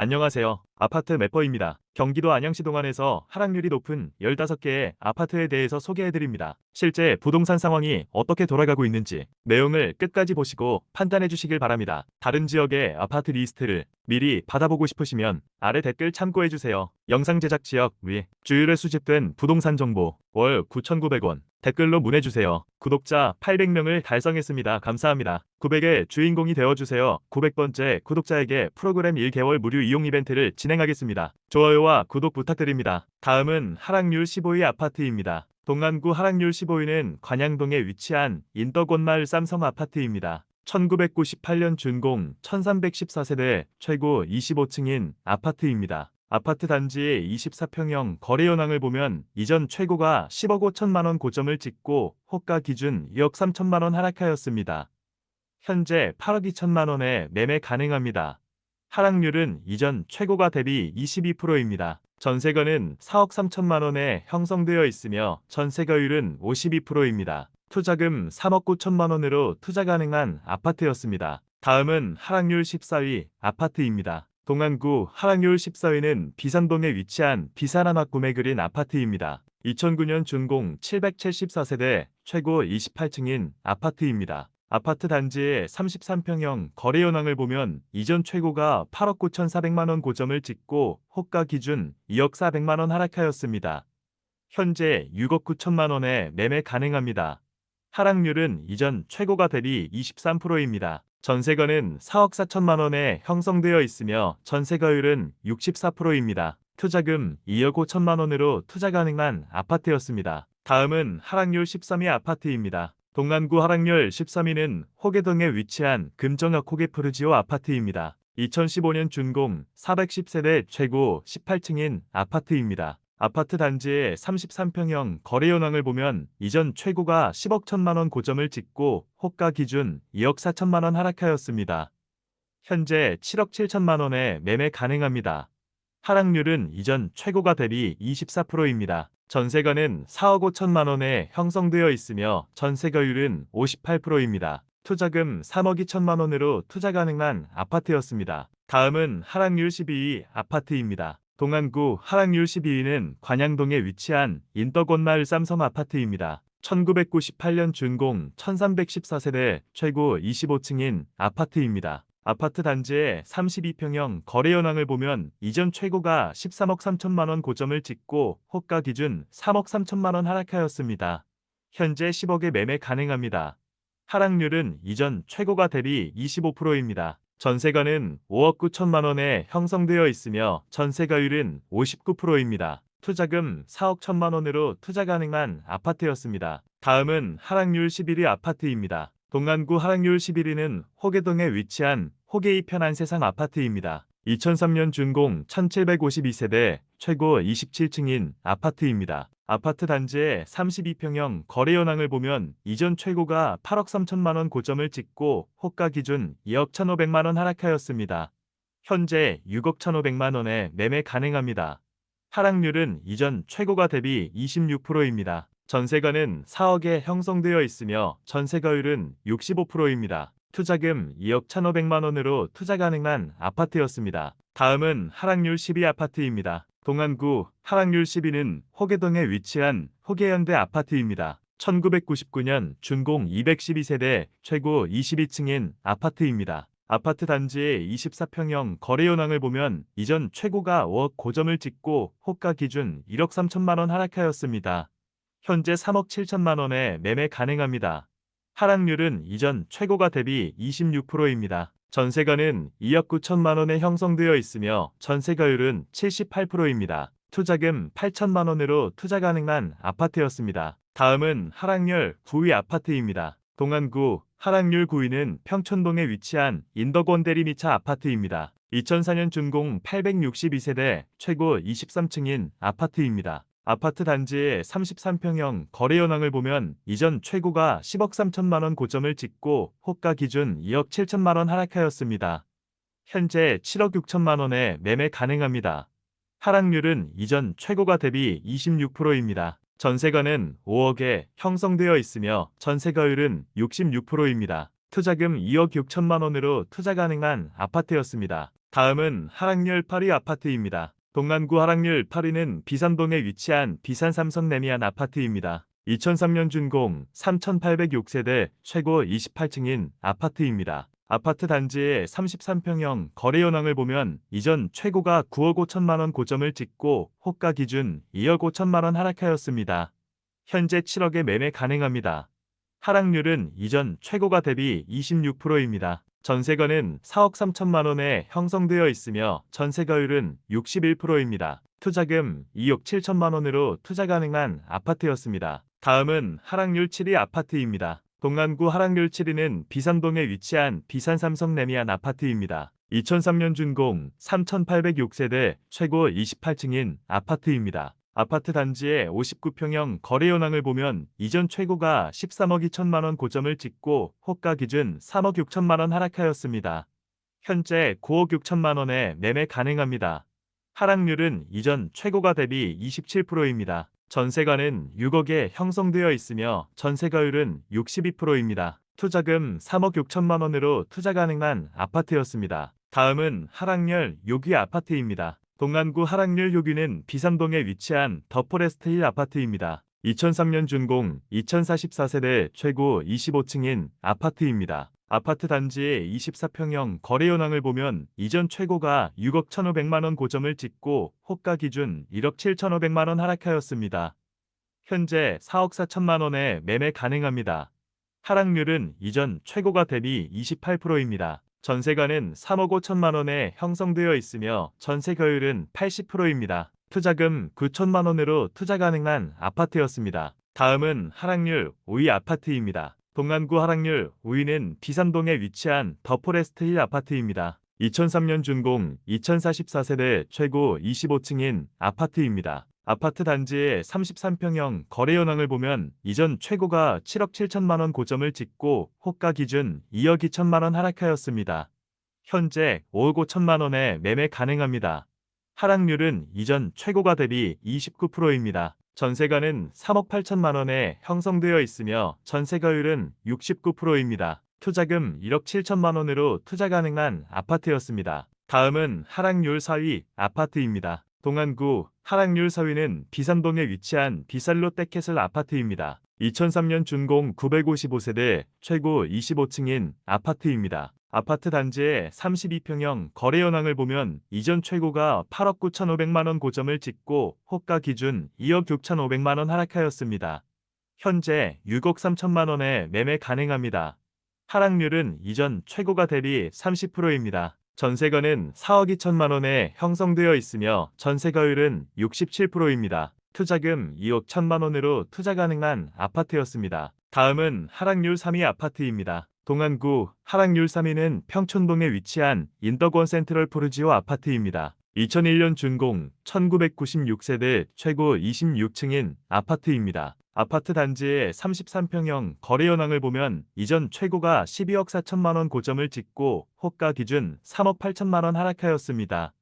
안녕하세요. 아파트 맵버입니다. 경기도 안양시 동안에서 하락률이 높은 15개의 아파트에 대해서 소개해드립니다. 실제 부동산 상황이 어떻게 돌아가고 있는지 내용을 끝까지 보시고 판단해 주시길 바랍니다. 다른 지역의 아파트 리스트를 미리 받아보고 싶으시면 아래 댓글 참고해 주세요. 영상 제작 지역 위 주율에 수집된 부동산 정보 월 9,900원 댓글로 문해 주세요. 구독자 800명을 달성했습니다. 감사합니다. 900의 주인공이 되어주세요. 900번째 구독자에게 프로그램 1개월 무료 이용 이벤트를 진행하겠습니다. 좋아요와 구독 부탁드립니다. 다음은 하락률 15위 아파트입니다. 동안구 하락률 15위는 관양동에 위치한 인덕원마을 쌈성 아파트입니다. 1998년 준공 1314세대 최고 25층인 아파트입니다. 아파트 단지의 24평형 거래 현황을 보면 이전 최고가 10억 5천만 원 고점을 찍고 호가 기준 2억 3천만 원 하락하였습니다. 현재 8억 2천만 원에 매매 가능합니다. 하락률은 이전 최고가 대비 22%입니다. 전세가는 4억 3천만 원에 형성되어 있으며 전세가율은 52%입니다. 투자금 3억 9천만 원으로 투자 가능한 아파트였습니다. 다음은 하락률 14위 아파트입니다. 동안구 하락률 14위는 비산동에 위치한 비산한화 꿈에 그린 아파트입니다. 2009년 준공 774세대 최고 28층인 아파트입니다. 아파트 단지의 33평형 거래 현황을 보면 이전 최고가 8억 9,400만 원 고점을 찍고 호가 기준 2억 400만 원 하락하였습니다. 현재 6억 9천만 원에 매매 가능합니다. 하락률은 이전 최고가 대비 23%입니다. 전세가는 4억 4천만 원에 형성되어 있으며 전세가율은 64%입니다. 투자금 2억 5천만 원으로 투자 가능한 아파트였습니다. 다음은 하락률 13위 아파트입니다. 동안구 하락률 13위는 호계동에 위치한 금정역 호계푸르지오 아파트입니다. 2015년 준공 410세대 최고 18층인 아파트입니다. 아파트 단지의 33평형 거래 현황을 보면 이전 최고가 10억 1천만 원 고점을 찍고 호가 기준 2억 4천만 원 하락하였습니다. 현재 7억 7천만 원에 매매 가능합니다. 하락률은 이전 최고가 대비 24%입니다. 전세가는 4억 5천만 원에 형성되어 있으며 전세가율은 58%입니다. 투자금 3억 2천만 원으로 투자 가능한 아파트였습니다. 다음은 하락률 12위 아파트입니다. 동안구 하락률 12위는 관양동에 위치한 인덕원마을 쌈성 아파트입니다. 1998년 준공 1314세대 최고 25층인 아파트입니다. 아파트 단지의 32평형 거래 현황을 보면 이전 최고가 13억 3천만 원 고점을 찍고 호가 기준 3억 3천만 원 하락하였습니다. 현재 10억에 매매 가능합니다. 하락률은 이전 최고가 대비 25%입니다. 전세가는 5억 9천만 원에 형성되어 있으며 전세가율은 59%입니다. 투자금 4억 1천만 원으로 투자 가능한 아파트였습니다. 다음은 하락률 11위 아파트입니다. 동안구 하락률 11위는 호계동에 위치한 호계이 편한 세상 아파트입니다. 2003년 준공 1752세대 최고 27층인 아파트입니다. 아파트 단지의 32평형 거래 현황을 보면 이전 최고가 8억 3천만 원 고점을 찍고 호가 기준 2억 1,500만 원 하락하였습니다. 현재 6억 1,500만 원에 매매 가능합니다. 하락률은 이전 최고가 대비 26%입니다. 전세가는 4억에 형성되어 있으며 전세가율은 65%입니다. 투자금 2억 1,500만 원으로 투자 가능한 아파트였습니다. 다음은 하락률 10위 아파트입니다. 동안구 하락률 10위는 호계동에 위치한 호계현대 아파트입니다. 1999년 준공 212세대 최고 22층인 아파트입니다. 아파트 단지의 24평형 거래 현황을 보면 이전 최고가 5억 고점을 찍고 호가 기준 1억 3천만 원 하락하였습니다. 현재 3억 7천만 원에 매매 가능합니다. 하락률은 이전 최고가 대비 26%입니다. 전세가는 2억 9천만 원에 형성되어 있으며 전세가율은 78%입니다. 투자금 8천만 원으로 투자 가능한 아파트였습니다. 다음은 하락률 9위 아파트입니다. 동안구 하락률 9위는 평촌동에 위치한 인덕원 대리미차 아파트입니다. 2004년 준공 862세대 최고 23층인 아파트입니다. 아파트 단지의 33평형 거래 현황을 보면 이전 최고가 10억 3천만 원 고점을 찍고 호가 기준 2억 7천만 원 하락하였습니다. 현재 7억 6천만 원에 매매 가능합니다. 하락률은 이전 최고가 대비 26%입니다. 전세가는 5억에 형성되어 있으며 전세가율은 66%입니다. 투자금 2억 6천만 원으로 투자 가능한 아파트였습니다. 다음은 하락률 8위 아파트입니다. 동안구 하락률 8위는 비산동에 위치한 비산 삼성 레미안 아파트입니다. 2003년 준공 3,806세대 최고 28층인 아파트입니다. 아파트 단지의 33평형 거래 현황을 보면 이전 최고가 9억 5천만 원 고점을 찍고 호가 기준 2억 5천만 원 하락하였습니다. 현재 7억에 매매 가능합니다. 하락률은 이전 최고가 대비 26%입니다. 전세가는 4억 3천만 원에 형성되어 있으며 전세가율은 61%입니다. 투자금 2억 7천만 원으로 투자 가능한 아파트였습니다. 다음은 하락률 7위 아파트입니다. 동안구 하락률 7위는 비산동에 위치한 비산 삼성 레미안 아파트입니다. 2003년 준공 3,806세대 최고 28층인 아파트입니다. 아파트 단지의 59평형 거래 현황을 보면 이전 최고가 13억 2천만 원 고점을 찍고 호가 기준 3억 6천만 원 하락하였습니다. 현재 9억 6천만 원에 매매 가능합니다. 하락률은 이전 최고가 대비 27%입니다. 전세가는 6억에 형성되어 있으며 전세가율은 62%입니다. 투자금 3억 6천만 원으로 투자 가능한 아파트였습니다. 다음은 하락률 6위 아파트입니다. 동안구 하락률 6위는 비산동에 위치한 더포레스트 힐 아파트입니다. 2003년 준공 2044세대 최고 25층인 아파트입니다. 아파트 단지의 24평형 거래 현황을 보면 이전 최고가 6억 1,500만 원 고점을 찍고 호가 기준 1억 7,500만 원 하락하였습니다. 현재 4억 4천만 원에 매매 가능합니다. 하락률은 이전 최고가 대비 28%입니다. 전세가는 3억 5천만 원에 형성되어 있으며 전세가율은 80%입니다. 투자금 9천만 원으로 투자 가능한 아파트였습니다. 다음은 하락률 5위 아파트입니다. 동안구 하락률 5위는 비산동에 위치한 더포레스트 힐 아파트입니다. 2003년 준공 2044세대 최고 25층인 아파트입니다. 아파트 단지의 33평형 거래 현황을 보면 이전 최고가 7억 7천만 원 고점을 찍고 호가 기준 2억 2천만 원 하락하였습니다. 현재 5억 5천만 원에 매매 가능합니다. 하락률은 이전 최고가 대비 29%입니다. 전세가는 3억 8천만 원에 형성되어 있으며 전세가율은 69%입니다. 투자금 1억 7천만 원으로 투자 가능한 아파트였습니다. 다음은 하락률 4위 아파트입니다. 동안구 하락률 4위는 비산동에 위치한 비살로 떼캐슬 아파트입니다. 2003년 준공 955세대 최고 25층인 아파트입니다. 아파트 단지의 32평형 거래 현황을 보면 이전 최고가 8억 9,500만 원 고점을 찍고 호가 기준 2억 6,500만 원 하락하였습니다. 현재 6억 3천만 원에 매매 가능합니다. 하락률은 이전 최고가 대비 30%입니다. 전세가는 4억 2천만 원에 형성되어 있으며 전세가율은 67%입니다. 투자금 2억 1천만 원으로 투자 가능한 아파트였습니다. 다음은 하락률 3위 아파트입니다. 동안구 하락률 3위는 평촌동에 위치한 인덕원 센트럴 포르지오 아파트입니다. 2001년 준공 1996세대 최고 26층인 아파트입니다. 아파트 단지의 33평형 거래 현황을 보면 이전 최고가 12억 4천만 원 고점을 찍고 호가 기준 3억 8천만 원 하락하였습니다.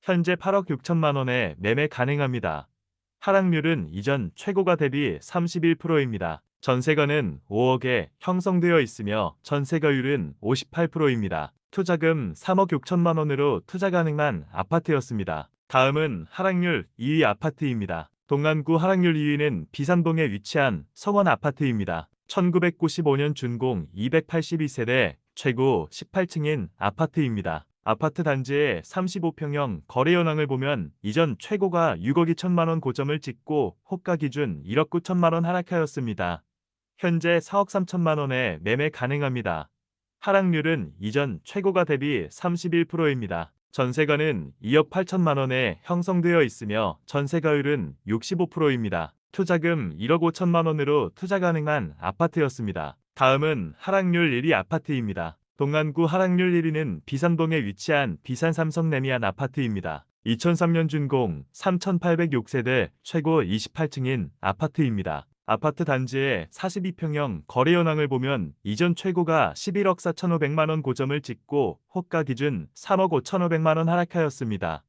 현재 8억 6천만 원에 매매 가능합니다. 하락률은 이전 최고가 대비 31%입니다. 전세가는 5억에 형성되어 있으며 전세가율은 58%입니다. 투자금 3억 6천만 원으로 투자 가능한 아파트였습니다. 다음은 하락률 2위 아파트입니다. 동안구 하락률 2위는 비산동에 위치한 성원 아파트입니다. 1995년 준공 282세대 최고 18층인 아파트입니다. 아파트 단지의 35평형 거래 현황을 보면 이전 최고가 6억 2천만 원 고점을 찍고 호가 기준 1억 9천만 원 하락하였습니다. 현재 4억 3천만 원에 매매 가능합니다. 하락률은 이전 최고가 대비 31%입니다. 전세가는 2억 8천만 원에 형성되어 있으며 전세가율은 65%입니다. 투자금 1억 5천만 원으로 투자 가능한 아파트였습니다. 다음은 하락률 1위 아파트입니다. 동안구 하락률 1위는 비산동에 위치한 비산 삼성 레미안 아파트입니다. 2003년 준공 3,806세대 최고 28층인 아파트입니다. 아파트 단지의 42평형 거래 현황을 보면 이전 최고가 11억 4,500만 원 고점을 찍고 호가 기준 3억 5,500만 원 하락하였습니다.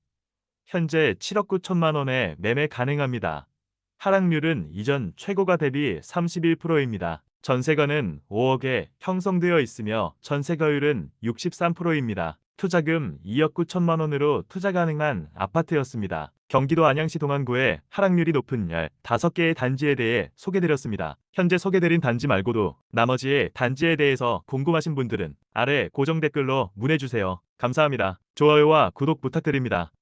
현재 7억 9천만 원에 매매 가능합니다. 하락률은 이전 최고가 대비 31%입니다. 전세가는 5억에 형성되어 있으며 전세가율은 63%입니다. 투자금 2억 9천만 원으로 투자 가능한 아파트였습니다. 경기도 안양시 동안구에 하락률이 높은 15개의 단지에 대해 소개드렸습니다. 현재 소개드린 단지 말고도 나머지 단지에 대해서 궁금하신 분들은 아래 고정 댓글로 문의주세요. 감사합니다. 좋아요와 구독 부탁드립니다.